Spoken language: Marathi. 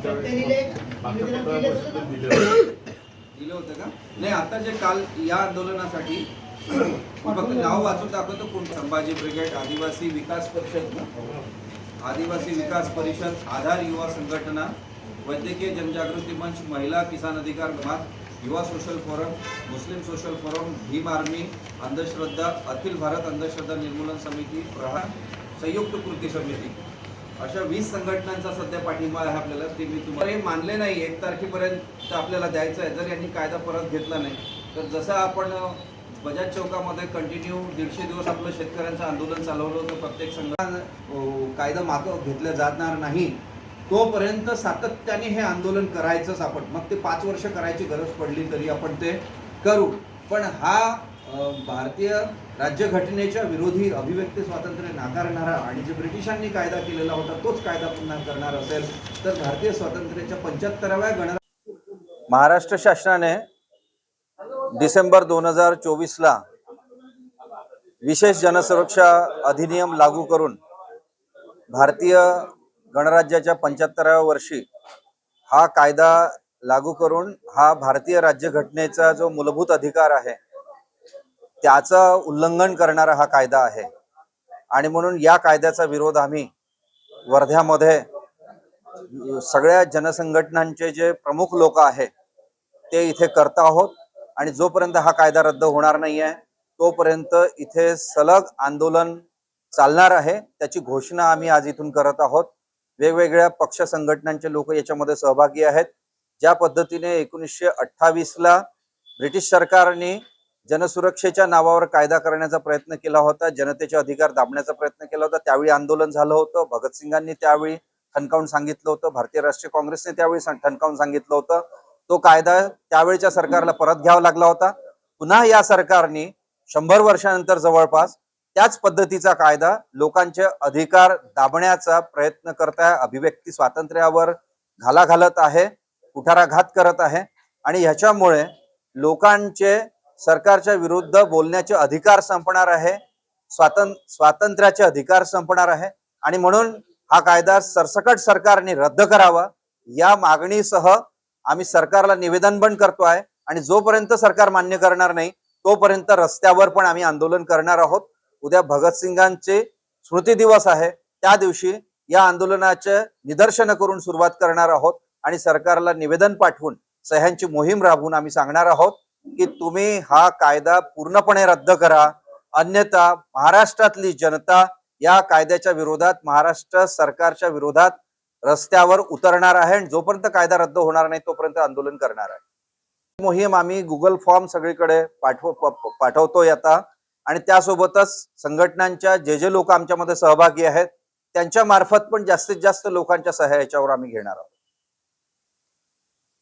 मागच्या वेळेस मागच्या दिलं होतं? दिले का नाही आता जे काल या आंदोलनासाठी फक्त नाव वाचून दाखवतो कोण संभाजी ब्रिगेड आदिवासी विकास परिषद? आदिवासी विकास परिषद आधार युवा संघटना वैद्यकीय जनजागृती मंच महिला किसान अधिकार गमात युवा सोशल फोरम मुस्लिम सोशल फोरम भीम आर्मी अंधश्रद्धा अखिल भारत अंधश्रद्धा निर्मूलन समिती प्रहार संयुक्त कृती समिती अशा वीस संघटनांचा सध्या पाठिंबा आहे आपल्याला ते मी तुम्हाला हे मानले नाही एक तारखेपर्यंत आपल्याला द्यायचं आहे. जर यांनी कायदा परत घेतला नाही तर जसं आपण बजाज चौकामध्ये कंटिन्यू दीडशे दिवस आपलं शेतकऱ्यांचं आंदोलन चालवलं होतं प्रत्येक संघटना कायदा मागं घेतला जाणार नाही तोपर्यंत सातत्याने हे आंदोलन करायचंच आपण मग ते पाच वर्ष करायची गरज पडली तरी आपण ते करू. पण हा भारतीय राज्यघटनेच्या विरोधी अभिव्यक्ती स्वातंत्र्य नाकारणारा आणि जे ब्रिटिशांनी कायदा केलेला होता तोच कायदा पुन्हा करणार असेल तर भारतीय स्वातंत्र्याच्या पंच्याहत्तराव्या गण महाराष्ट्र शासनाने डिसेंबर दोन हजार चोवीसला विशेष जनसुरक्षा अधिनियम लागू करून भारतीय गणराज्याच्या पंच्याहत्तराव्या वर्षी हा कायदा लागू करून हा भारतीय राज्यघटनेचा जो मूलभूत अधिकार आहे त्याचं उल्लंघन करणारा हा कायदा आहे. आणि म्हणून या कायद्याचा विरोध आम्ही वर्ध्यामध्ये सगळ्या जनसंघटनांचे जे प्रमुख लोक आहे ते इथे करत आहोत. आणि जोपर्यंत हा कायदा रद्द होणार नाही आहे तोपर्यंत इथे सलग आंदोलन चालणार आहे. त्याची घोषणा आम्ही आज इथून करत आहोत. वेगवेगळ्या पक्ष संघटनांचे लोक याच्यामध्ये सहभागी आहेत. ज्या पद्धतीने एकोणीसशे अठ्ठावीसला ब्रिटिश सरकारने जनसुरक्षेच्या नावावर कायदा करण्याचा प्रयत्न केला होता जनतेचे अधिकार दाबण्याचा प्रयत्न केला होता त्यावेळी आंदोलन झालं होतं. भगतसिंगांनी त्यावेळी ठणकावून सांगितलं होतं भारतीय राष्ट्रीय काँग्रेसने त्यावेळी ठणकावून सांगितलं होतं. तो कायदा त्यावेळच्या सरकारला परत घ्यावा लागला होता. पुन्हा या सरकारने शंभर वर्षानंतर जवळपास त्याच पद्धतीचा कायदा लोकांचे अधिकार दाबण्याचा प्रयत्न करत आहे अभिव्यक्ती स्वातंत्र्यावर घाला घालत आहे कुठाराघात करत आहे. आणि ह्याच्यामुळे लोकांचे सरकारच्या विरुद्ध बोलण्याचे अधिकार संपणार आहे स्वातं स्वातंत्र्याचे अधिकार संपणार आहे आणि म्हणून हा कायदा सरसकट सरकारने रद्द करावा. या मागणीसह आम्ही सरकारला निवेदन पण करतो आहे आणि जोपर्यंत सरकार मान्य करणार नाही तोपर्यंत रस्त्यावर पण आम्ही आंदोलन करणार आहोत. उद्या भगतसिंगांचे स्मृती दिवस आहे. त्या दिवशी या आंदोलनाचे निदर्शन करून सुरुवात करणार आहोत आणि सरकारला निवेदन पाठवून सह्यांची मोहीम राबवून आम्ही सांगणार आहोत. की तुम्ही हा कायदा पूर्णपणे रद्द करा. अन्यथा महाराष्ट्रातली जनता या कायद्याच्या विरोधात महाराष्ट्र सरकारच्या विरोधात रस्त्यावर उतरणार आहे आणि जोपर्यंत कायदा रद्द होणार नाही तोपर्यंत आंदोलन करणार आहे. मोहीम आम्ही गुगल फॉर्म सगळीकडे पाठव पाठवतोय आता. आणि त्यासोबतच संघटनांच्या जे जे लोक आमच्यामध्ये सहभागी आहेत त्यांच्या मार्फत पण जास्तीत जास्त लोकांच्या सह्याच्यावर आम्ही घेणार आहोत.